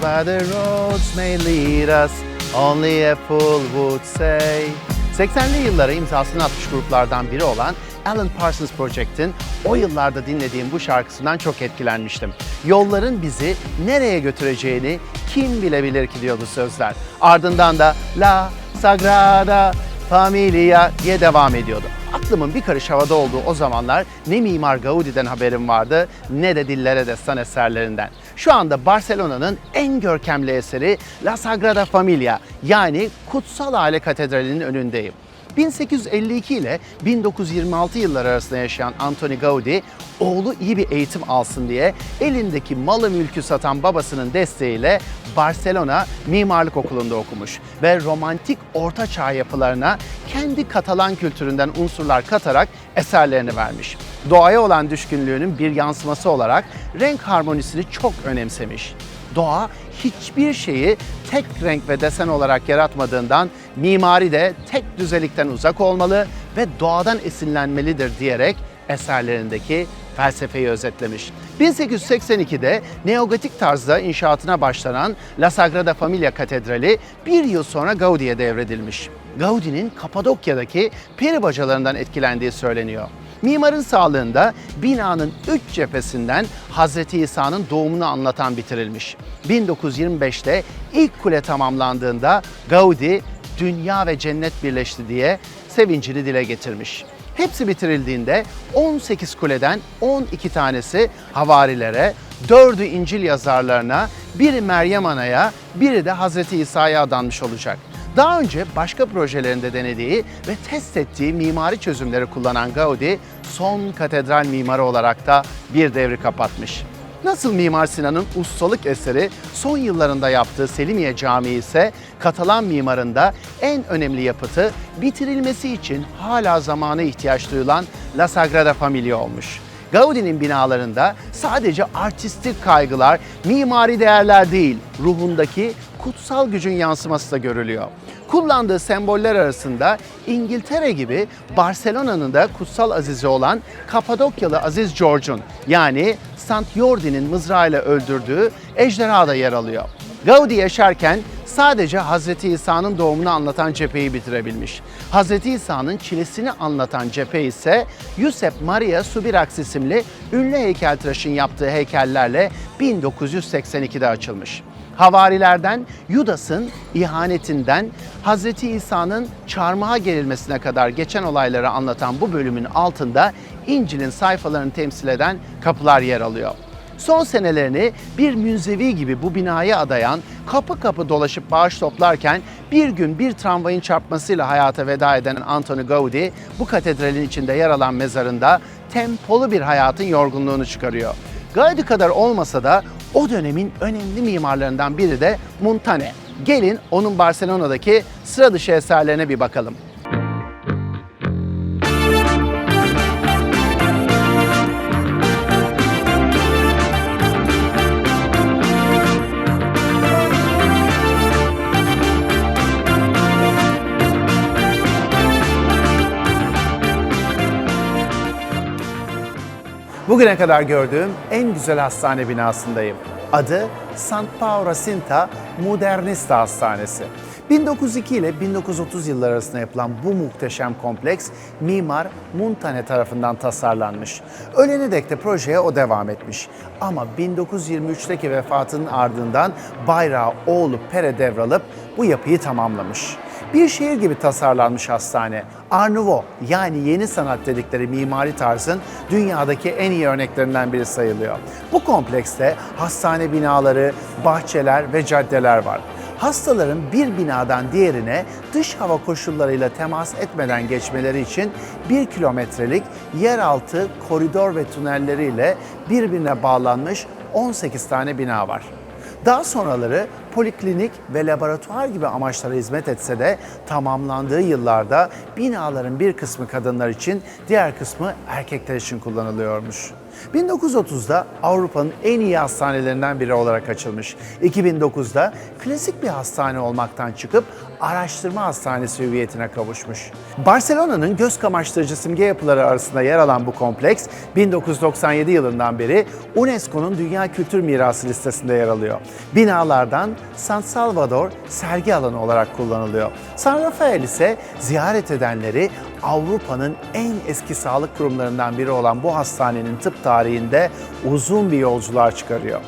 where the roads may lead us, only a fool would say. 80'li yıllara imzasını atmış gruplardan biri olan Alan Parsons Project'in o yıllarda dinlediğim bu şarkısından çok etkilenmiştim. Yolların bizi nereye götüreceğini kim bilebilir ki diyordu sözler. Ardından da La Sagrada Familia diye devam ediyordu. Aklımın bir karış havada olduğu o zamanlar ne Mimar Gaudi'den haberim vardı ne de dillere destan eserlerinden. Şu anda Barcelona'nın en görkemli eseri La Sagrada Familia yani Kutsal Aile Katedrali'nin önündeyim. 1852 ile 1926 yılları arasında yaşayan Antoni Gaudi, oğlu iyi bir eğitim alsın diye elindeki malı mülkü satan babasının desteğiyle Barcelona Mimarlık Okulu'nda okumuş ve romantik orta çağ yapılarına kendi Katalan kültüründen unsurlar katarak eserlerini vermiş. Doğaya olan düşkünlüğünün bir yansıması olarak renk harmonisini çok önemsemiş. Doğa hiçbir şeyi tek renk ve desen olarak yaratmadığından mimari de tek düzelikten uzak olmalı ve doğadan esinlenmelidir diyerek eserlerindeki felsefeyi özetlemiş. 1882'de neogotik tarzda inşaatına başlanan La Sagrada Familia Katedrali bir yıl sonra Gaudi'ye devredilmiş. Gaudi'nin Kapadokya'daki peri bacalarından etkilendiği söyleniyor. Mimarın sağlığında binanın üç cephesinden Hazreti İsa'nın doğumunu anlatan bitirilmiş. 1925'te ilk kule tamamlandığında Gaudi dünya ve cennet birleşti diye sevincini dile getirmiş. Hepsi bitirildiğinde 18 kuleden 12 tanesi havarilere, 4'ü İncil yazarlarına, biri Meryem Ana'ya, biri de Hazreti İsa'ya adanmış olacak. Daha önce başka projelerinde denediği ve test ettiği mimari çözümleri kullanan Gaudi, son katedral mimarı olarak da bir devri kapatmış. Nasıl Mimar Sinan'ın ustalık eseri son yıllarında yaptığı Selimiye Camii ise Katalan mimarında en önemli yapıtı bitirilmesi için hala zamana ihtiyaç duyulan La Sagrada Familia olmuş. Gaudi'nin binalarında sadece artistik kaygılar, mimari değerler değil, ruhundaki kutsal gücün yansıması da görülüyor. Kullandığı semboller arasında İngiltere gibi Barcelona'nın da kutsal azizi olan Kapadokyalı Aziz George'un yani Sant Jordi'nin mızrağıyla öldürdüğü ejderha da yer alıyor. Gaudi yaşarken sadece Hazreti İsa'nın doğumunu anlatan cepheyi bitirebilmiş. Hazreti İsa'nın çilesini anlatan cephe ise Yusuf Maria Subirax isimli ünlü heykeltıraşın yaptığı heykellerle 1982'de açılmış. Havarilerden Yudas'ın ihanetinden Hazreti İsa'nın çarmıha gerilmesine kadar geçen olayları anlatan bu bölümün altında İncil'in sayfalarını temsil eden kapılar yer alıyor. Son senelerini bir münzevi gibi bu binaya adayan, kapı kapı dolaşıp bağış toplarken bir gün bir tramvayın çarpmasıyla hayata veda eden Antoni Gaudi bu katedralin içinde yer alan mezarında tempolu bir hayatın yorgunluğunu çıkarıyor. Gaudi kadar olmasa da o dönemin önemli mimarlarından biri de Montane. Gelin onun Barcelona'daki sıra dışı eserlerine bir bakalım. Bugüne kadar gördüğüm en güzel hastane binasındayım. Adı Sant Pau Racinta Modernista Hastanesi. 1902 ile 1930 yılları arasında yapılan bu muhteşem kompleks mimar Montane tarafından tasarlanmış. Ölene dek de projeye o devam etmiş. Ama 1923'teki vefatının ardından bayrağı oğlu Pere devralıp bu yapıyı tamamlamış. Bir şehir gibi tasarlanmış hastane. Art yani yeni sanat dedikleri mimari tarzın dünyadaki en iyi örneklerinden biri sayılıyor. Bu komplekste hastane binaları, bahçeler ve caddeler var. Hastaların bir binadan diğerine dış hava koşullarıyla temas etmeden geçmeleri için bir kilometrelik yeraltı koridor ve tünelleriyle birbirine bağlanmış 18 tane bina var. Daha sonraları poliklinik ve laboratuvar gibi amaçlara hizmet etse de tamamlandığı yıllarda binaların bir kısmı kadınlar için, diğer kısmı erkekler için kullanılıyormuş. 1930'da Avrupa'nın en iyi hastanelerinden biri olarak açılmış. 2009'da klasik bir hastane olmaktan çıkıp araştırma hastanesi hüviyetine kavuşmuş. Barcelona'nın göz kamaştırıcı simge yapıları arasında yer alan bu kompleks 1997 yılından beri UNESCO'nun Dünya Kültür Mirası listesinde yer alıyor. Binalardan San Salvador sergi alanı olarak kullanılıyor. San Rafael ise ziyaret edenleri Avrupa'nın en eski sağlık kurumlarından biri olan bu hastanenin tıp tarihinde uzun bir yolculuğa çıkarıyor.